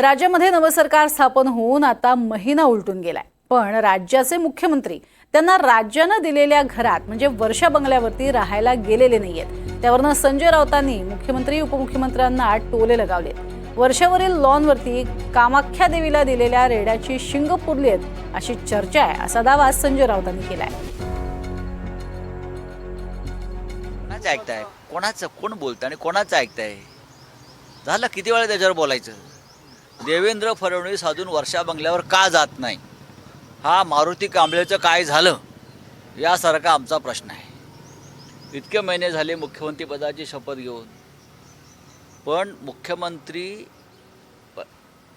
राज्यामध्ये नवं सरकार स्थापन होऊन आता महिना उलटून गेलाय. पण राज्याचे मुख्यमंत्री त्यांना राज्यानं दिलेल्या घरात म्हणजे वर्षा बंगल्यावरती राहायला गेलेले नाहीयेत. त्यावरनं संजय राऊतांनी मुख्यमंत्री उपमुख्यमंत्र्यांना टोले लगावले वर्षावरील लॉनवरती कामाख्या देवीला दिलेल्या रेड्याची शिंग पुरली आहेत अशी चर्चा आहे असा दावा संजय राऊतांनी केलाय. ऐकताय? कोणाचं? कोण बोलतं आणि कोणाचं ऐकताय? झालं किती वेळा त्याच्यावर बोलायचं? देवेंद्र फडणवीस अजून वर्षा बंगल्यावर का जात नाही? हा मारुती कांबळेचं काय झालं? यासारखा आमचा प्रश्न आहे. इतके महिने झाले मुख्यमंत्रीपदाची शपथ घेऊन. पण मुख्यमंत्री प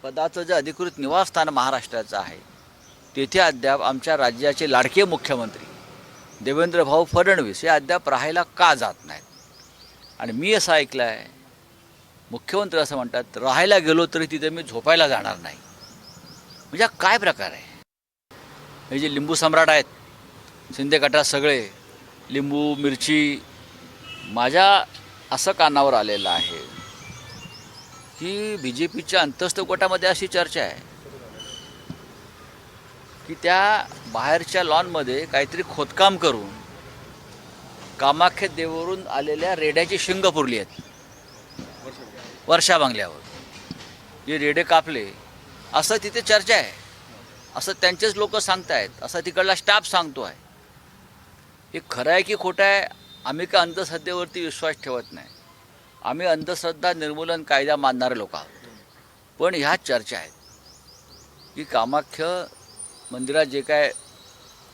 पदाचं जे अधिकृत निवासस्थान महाराष्ट्राचं आहे तेथे अद्याप आमच्या राज्याचे लाडके मुख्यमंत्री देवेंद्र भाऊ फडणवीस हे अद्याप राहायला का जात नाहीत? आणि मी असं ऐकलं आहे मुख्यमंत्री असं म्हणतात राहायला गेलो तरी तिथे मी झोपायला जाणार नाही. म्हणजे हा काय प्रकार आहे? हे जे लिंबू सम्राट आहेत शिंदे गटात सगळे लिंबू मिरची माझ्या असं कानावर आलेलं आहे की बी जे पीच्या अंतस्थ गटामध्ये अशी चर्चा आहे की त्या बाहेरच्या लॉनमध्ये काहीतरी खोदकाम करून कामाख्या देवरून आलेल्या रेड्याची शिंग पुरली आहेत. वर्षा बांगल्यावर. जे रेडे कापले असं तिथे चर्चा आहे. असं त्यांचेच लोक सांगतायत असं तिकडला स्टाफ सांगतो आहे हे खरं आहे की खोटं आहे आम्ही का अंधश्रद्धेवरती विश्वास ठेवत नाही. आम्ही अंधश्रद्धा निर्मूलन कायदा मानणारे लोक आहोत. पण ह्या चर्चा आहेत. की कामाख्य मंदिरात जे काय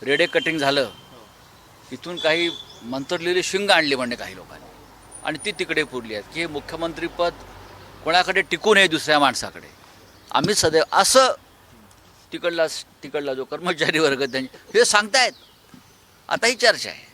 रेडे कटिंग झालं तिथून काही मंत्रलेली शिंग आणली म्हणणे काही लोकांनी. आणि ती तिकडे पुरली आहेत. की हे मुख्यमंत्रीपद कोणाकडे टिकू नये दुसऱ्या माणसाकडे. आम्ही सदैव असं तिकडला तिकडला जो कर्मचारी वर्ग त्यांनी हे सांगतायत. आता ही चर्चा आहे.